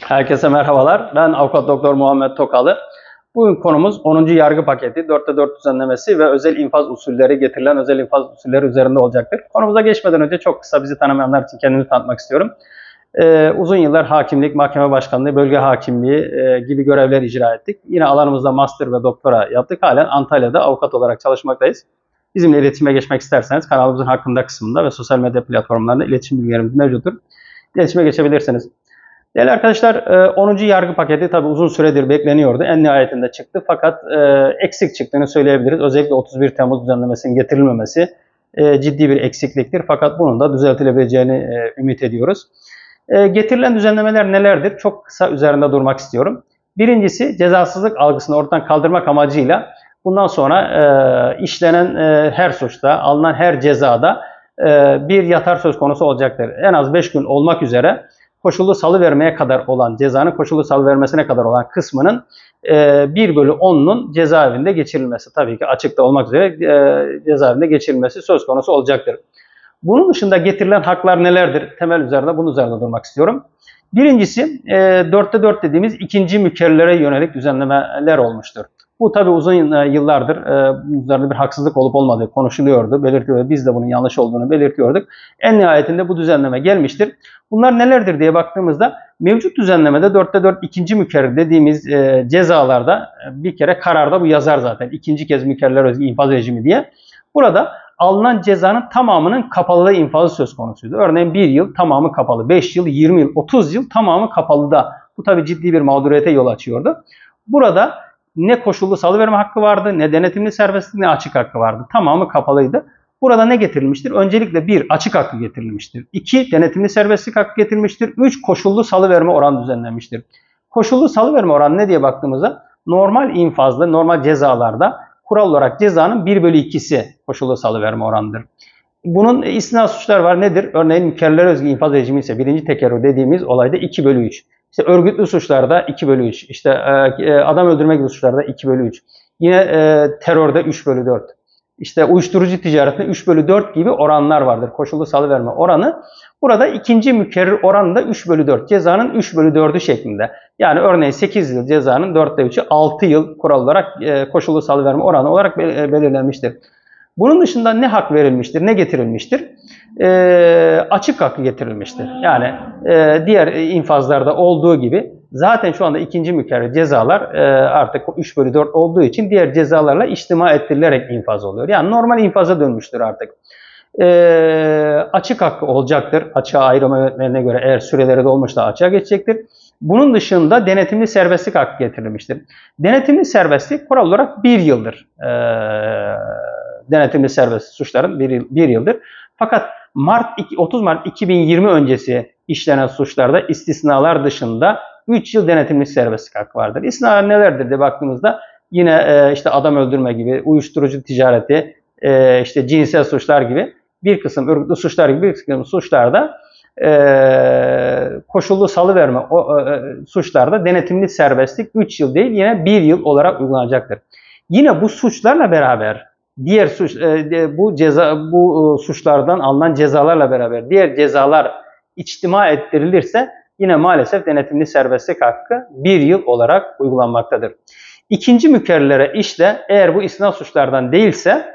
Herkese merhabalar. Ben Avukat Doktor Muhammed Tokalı. Bugün konumuz 10. yargı paketi, 4'te 4 düzenlemesi ve özel infaz usulleri getirilen özel infaz usulleri üzerinde olacaktır. Konumuza geçmeden önce çok kısa bizi tanımayanlar için kendimi tanıtmak istiyorum. Ee, uzun yıllar hakimlik, mahkeme başkanlığı, bölge hakimliği e, gibi görevler icra ettik. Yine alanımızda master ve doktora yaptık. Halen Antalya'da avukat olarak çalışmaktayız. Bizimle iletişime geçmek isterseniz kanalımızın hakkında kısmında ve sosyal medya platformlarında iletişim bilgilerimiz mevcuttur. İletişime geçebilirsiniz. Değerli arkadaşlar e, 10. yargı paketi tabi uzun süredir bekleniyordu. En nihayetinde çıktı fakat e, eksik çıktığını söyleyebiliriz. Özellikle 31 Temmuz düzenlemesinin getirilmemesi e, ciddi bir eksikliktir. Fakat bunun da düzeltilebileceğini e, ümit ediyoruz. E, getirilen düzenlemeler nelerdir? Çok kısa üzerinde durmak istiyorum. Birincisi cezasızlık algısını ortadan kaldırmak amacıyla bundan sonra e, işlenen e, her suçta, alınan her cezada e, bir yatar söz konusu olacaktır. En az 5 gün olmak üzere koşullu salı vermeye kadar olan cezanın koşullu salı vermesine kadar olan kısmının e, 1 bölü 10'unun cezaevinde geçirilmesi tabii ki açıkta olmak üzere e, cezaevinde geçirilmesi söz konusu olacaktır. Bunun dışında getirilen haklar nelerdir? Temel üzerinde bunun üzerinde durmak istiyorum. Birincisi e, 4'te 4 dediğimiz ikinci mükerrelere yönelik düzenlemeler olmuştur. Bu tabi uzun e, yıllardır e, üzerinde bir haksızlık olup olmadığı konuşuluyordu, belirtiyordu. Biz de bunun yanlış olduğunu belirtiyorduk. En nihayetinde bu düzenleme gelmiştir. Bunlar nelerdir diye baktığımızda mevcut düzenlemede 4'te 4 ikinci mükerrer dediğimiz e, cezalarda bir kere kararda bu yazar zaten. İkinci kez mükerrer infaz rejimi diye. Burada alınan cezanın tamamının kapalılığı infazı söz konusuydu. Örneğin 1 yıl tamamı kapalı, 5 yıl, 20 yıl, 30 yıl tamamı kapalı da. Bu tabi ciddi bir mağduriyete yol açıyordu. Burada ne koşullu salıverme hakkı vardı, ne denetimli serbestlik, ne açık hakkı vardı. Tamamı kapalıydı. Burada ne getirilmiştir? Öncelikle bir açık hakkı getirilmiştir. İki denetimli serbestlik hakkı getirilmiştir. Üç koşullu salıverme oranı düzenlenmiştir. Koşullu salıverme oranı ne diye baktığımızda normal infazda, normal cezalarda kural olarak cezanın 1 bölü 2'si koşullu salıverme oranıdır. Bunun istisna suçlar var. Nedir? Örneğin mükerrer özgü infaz rejimi ise birinci tekerrür dediğimiz olayda 2 bölü 3. İşte örgütlü suçlarda 2 bölü 3. İşte e, adam öldürme gibi suçlarda 2 bölü 3. Yine e, terörde 3 bölü 4. İşte uyuşturucu ticaretinde 3 bölü 4 gibi oranlar vardır. Koşullu salıverme oranı. Burada ikinci mükerrer oranı da 3 bölü 4. Cezanın 3 bölü 4'ü şeklinde. Yani örneğin 8 yıl cezanın 4'te 3'ü 6 yıl kural olarak e, koşullu salıverme oranı olarak e, belirlenmiştir. Bunun dışında ne hak verilmiştir, ne getirilmiştir? E, açık hakkı getirilmiştir. Yani e, diğer infazlarda olduğu gibi zaten şu anda ikinci mükerrer cezalar e, artık 3 bölü 4 olduğu için diğer cezalarla içtima ettirilerek infaz oluyor. Yani normal infaza dönmüştür artık. E, açık hakkı olacaktır. Açığa ayrılma yönetmenine göre eğer süreleri dolmuşsa açığa geçecektir. Bunun dışında denetimli serbestlik hakkı getirilmiştir. Denetimli serbestlik kural olarak bir yıldır. E, denetimli serbest suçların bir, yıl, bir yıldır. Fakat Mart 30 Mart 2020 öncesi işlenen suçlarda istisnalar dışında 3 yıl denetimli serbestlik hakkı vardır. İstisnalar nelerdir diye baktığımızda yine e, işte adam öldürme gibi, uyuşturucu ticareti, e, işte cinsel suçlar gibi bir kısım örgütlü suçlar gibi bir kısım suçlarda e, koşullu salıverme o, e, suçlarda denetimli serbestlik 3 yıl değil yine 1 yıl olarak uygulanacaktır. Yine bu suçlarla beraber diğer suç e, bu ceza bu e, suçlardan alınan cezalarla beraber diğer cezalar içtima ettirilirse yine maalesef denetimli serbestlik hakkı bir yıl olarak uygulanmaktadır. İkinci mükerrelere işte eğer bu istisna suçlardan değilse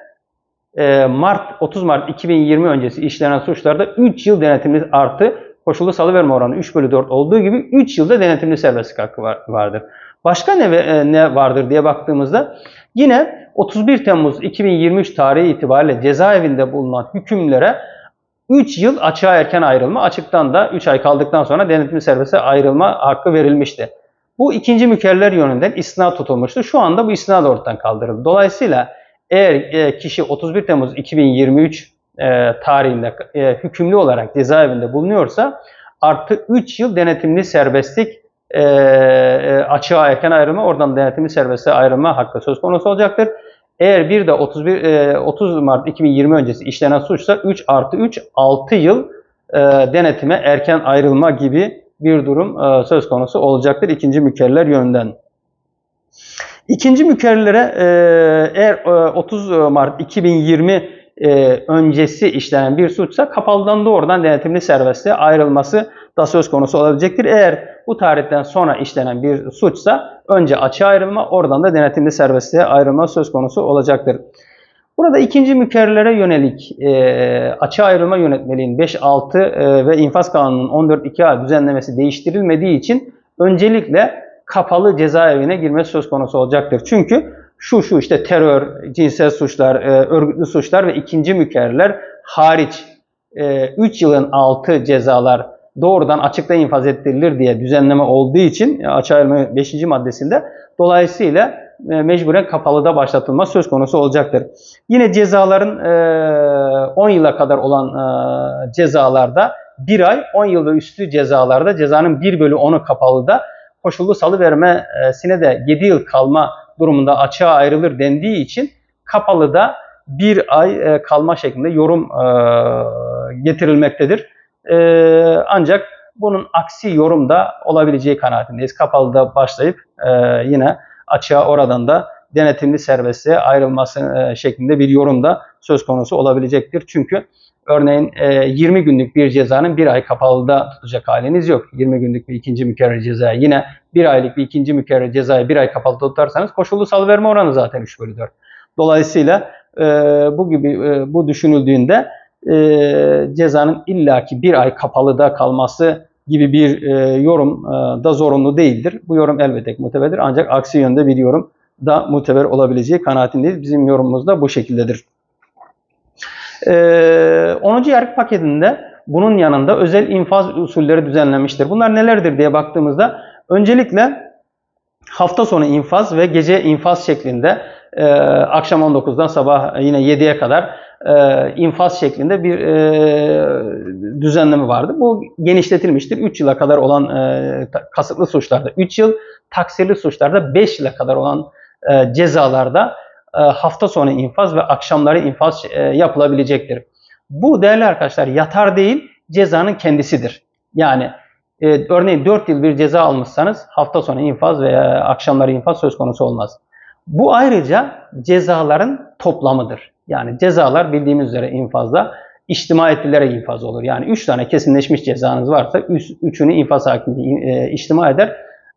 e, Mart 30 Mart 2020 öncesi işlenen suçlarda 3 yıl denetimli artı koşullu salıverme oranı 3 bölü 4 olduğu gibi 3 yılda denetimli serbestlik hakkı var, vardır. Başka ne, ne vardır diye baktığımızda yine 31 Temmuz 2023 tarihi itibariyle cezaevinde bulunan hükümlere 3 yıl açığa erken ayrılma, açıktan da 3 ay kaldıktan sonra denetimli serbeste ayrılma hakkı verilmişti. Bu ikinci mükerrer yönünden istina tutulmuştu. Şu anda bu istina da ortadan kaldırıldı. Dolayısıyla eğer e, kişi 31 Temmuz 2023 e, tarihinde e, hükümlü olarak cezaevinde bulunuyorsa artı 3 yıl denetimli serbestlik e, açığa erken ayrılma, oradan denetimli serbeste ayrılma hakkı söz konusu olacaktır. Eğer bir de 31 e, 30 Mart 2020 öncesi işlenen suçsa 3 artı 3 6 yıl e, denetime erken ayrılma gibi bir durum e, söz konusu olacaktır ikinci mükerrer yönden. İkinci mükerrelere e, eğer e, 30 Mart 2020 e, öncesi işlenen bir suçsa kapalıdan doğrudan denetimli serbestliğe ayrılması da söz konusu olabilecektir. Eğer bu tarihten sonra işlenen bir suçsa önce açığa ayrılma oradan da denetimli serbestliğe ayrılma söz konusu olacaktır. Burada ikinci mükerrelere yönelik e, açığa ayrılma yönetmeliğin 5.6 e, ve infaz kanununun 14.2a düzenlemesi değiştirilmediği için öncelikle kapalı cezaevine girmesi söz konusu olacaktır. Çünkü şu şu işte terör, cinsel suçlar, e, örgütlü suçlar ve ikinci mükerreler hariç 3 yılın altı cezalar doğrudan açıkta infaz ettirilir diye düzenleme olduğu için e, açığa ayrılma 5. maddesinde dolayısıyla e, mecburen kapalıda başlatılma söz konusu olacaktır. Yine cezaların e, 10 yıla kadar olan e, cezalarda 1 ay, 10 yıl ve üstü cezalarda cezanın 1 bölü 10'u kapalıda koşullu salıvermesine de 7 yıl kalma durumunda açığa ayrılır dendiği için kapalıda bir ay e, kalma şeklinde yorum e, getirilmektedir. E, ancak bunun aksi yorum da olabileceği kanaatindeyiz. Kapalıda başlayıp yine açığa oradan da denetimli serbestliğe ayrılması şeklinde bir yorum da söz konusu olabilecektir. Çünkü örneğin e, 20 günlük bir cezanın bir ay kapalıda tutacak haliniz yok. 20 günlük bir ikinci mükerrer cezayı yine bir aylık bir ikinci mükerrer cezayı bir ay kapalıda tutarsanız koşullu salıverme oranı zaten 3 bölü 4. Dolayısıyla e, bu gibi e, bu düşünüldüğünde e, cezanın illaki bir ay kapalıda kalması gibi bir e, yorum e, da zorunlu değildir. Bu yorum elbette muteberdir ancak aksi yönde bir yorum da muteber olabileceği kanaatindeyiz. Bizim yorumumuz da bu şekildedir. E, 10. yargı paketinde bunun yanında özel infaz usulleri düzenlenmiştir. Bunlar nelerdir diye baktığımızda öncelikle hafta sonu infaz ve gece infaz şeklinde e, akşam 19'dan sabah yine 7'ye kadar e, infaz şeklinde bir e, düzenleme vardı. Bu genişletilmiştir. 3 yıla kadar olan kasıtlı suçlarda 3 yıl, taksirli suçlarda 5 yıla kadar olan e, cezalarda hafta sonu infaz ve akşamları infaz e, yapılabilecektir. Bu değerli arkadaşlar yatar değil cezanın kendisidir. Yani e, örneğin 4 yıl bir ceza almışsanız hafta sonu infaz veya akşamları infaz söz konusu olmaz. Bu ayrıca cezaların toplamıdır. Yani cezalar bildiğimiz üzere infazda içtima ettilere infaz olur. Yani 3 tane kesinleşmiş cezanız varsa 3'ünü infaz hakimi e, içtima eder.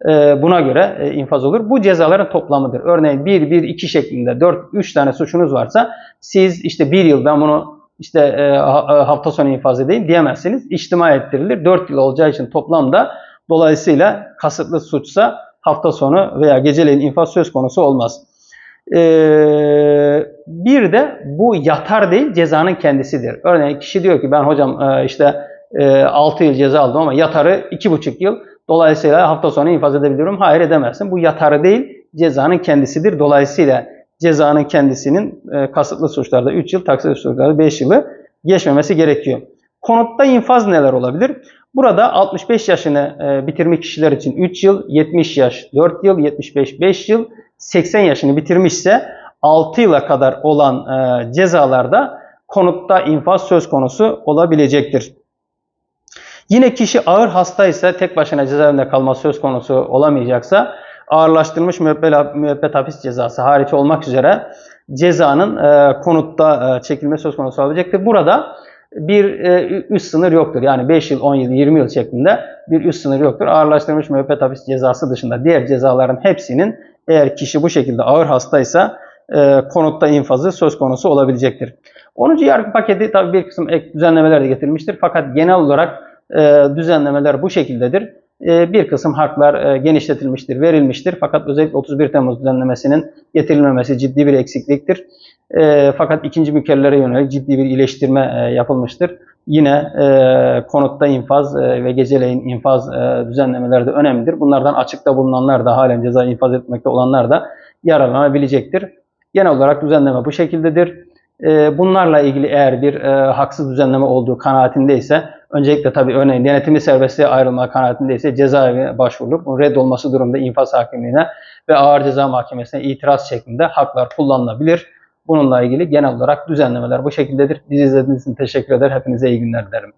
E, buna göre e, infaz olur. Bu cezaların toplamıdır. Örneğin 1, 1, 2 şeklinde 4, 3 tane suçunuz varsa siz işte 1 yıl ben bunu işte e, hafta sonu infaz edeyim diyemezsiniz. İçtima ettirilir. 4 yıl olacağı için toplamda dolayısıyla kasıtlı suçsa hafta sonu veya geceleyin infaz söz konusu olmaz. Ee, bir de bu yatar değil cezanın kendisidir. Örneğin kişi diyor ki ben hocam e, işte e, 6 yıl ceza aldım ama yatarı 2,5 yıl. Dolayısıyla hafta sonu infaz edebiliyorum. Hayır edemezsin. Bu yatarı değil cezanın kendisidir. Dolayısıyla cezanın kendisinin e, kasıtlı suçlarda 3 yıl, taksitli suçlarda 5 yılı geçmemesi gerekiyor. Konutta infaz neler olabilir? Burada 65 yaşını e, bitirmiş kişiler için 3 yıl, 70 yaş 4 yıl, 75 5 yıl, 80 yaşını bitirmişse 6 yıla kadar olan e, cezalarda konutta infaz söz konusu olabilecektir. Yine kişi ağır hastaysa tek başına cezaevinde kalma söz konusu olamayacaksa ağırlaştırılmış müebbet, müebbet hapis cezası hariç olmak üzere cezanın e, konutta e, çekilme söz konusu olacaktır. Burada bir e, üst sınır yoktur. Yani 5 yıl, 10 yıl, 20 yıl şeklinde bir üst sınır yoktur. Ağırlaştırılmış müebbet hapis cezası dışında diğer cezaların hepsinin eğer kişi bu şekilde ağır hastaysa e, konutta infazı söz konusu olabilecektir. 10. yargı paketi tabi bir kısım ek düzenlemeler de getirilmiştir. Fakat genel olarak düzenlemeler bu şekildedir. E, bir kısım haklar e, genişletilmiştir, verilmiştir. Fakat özellikle 31 Temmuz düzenlemesinin getirilmemesi ciddi bir eksikliktir. E, fakat ikinci mükerrelere yönelik ciddi bir iyileştirme e, yapılmıştır. Yine e, konutta infaz ve geceleyin infaz düzenlemeleri de önemlidir. Bunlardan açıkta bulunanlar da halen ceza infaz etmekte olanlar da yararlanabilecektir. Genel olarak düzenleme bu şekildedir. Bunlarla ilgili eğer bir haksız düzenleme olduğu kanaatindeyse öncelikle tabii örneğin denetimli serbestliğe ayrılma kanaatindeyse cezaevine başvurulup bunun reddolması durumunda infaz hakimliğine ve ağır ceza mahkemesine itiraz şeklinde haklar kullanılabilir. Bununla ilgili genel olarak düzenlemeler bu şekildedir. Bizi izlediğiniz için teşekkür eder. Hepinize iyi günler dilerim.